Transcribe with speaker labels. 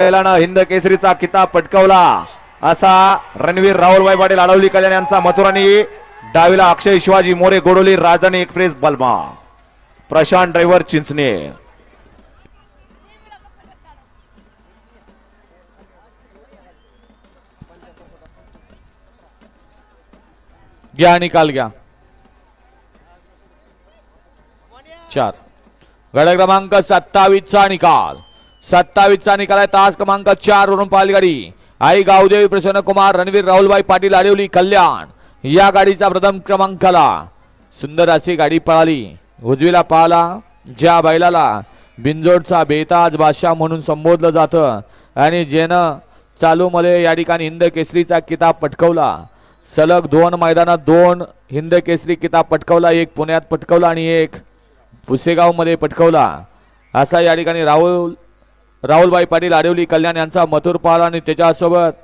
Speaker 1: हिंद केसरीचा किताब पटकावला. असा रणवीर राहुलभाई पाटील अडवली कल्याण यांचा मथुरानी डावीला अक्षय शिवाजी मोरे गोडोली राजधानी एक्सप्रेस बलमा. प्रशांत ड्रायव्हर चिंचणे.
Speaker 2: घ्या निकाल घ्या. चार. गड क्रमांक सत्तावीसचा निकाल. सत्तावीसचा निकाल आहे. तास क्रमांक चार वरून पाहिली गाडी आई गावदेवी प्रसन्न कुमार रणवीर राहुलबाई पाटील आडवली कल्याण. या गाडीचा प्रथम क्रमांकाला सुंदर अशी गाडी पळाली. उजवीला पाहला ज्या बैलाला बिंजोडचा बेताज बादशाह म्हणून संबोधलं जातं. आणि ज्यानं चालू मध्ये या ठिकाणी हिंद केसरीचा किताब पटकवला. सलग दोन मैदानात दोन हिंद केसरी किताब पटकवला एक पुण्यात पटकवला आणि एक पुसेगावमध्ये पटकवला. असा या ठिकाणी राहुल राहुलबाई पाटील आडिवली कल्याण यांचा मथुर पाल आणि त्याच्यासोबत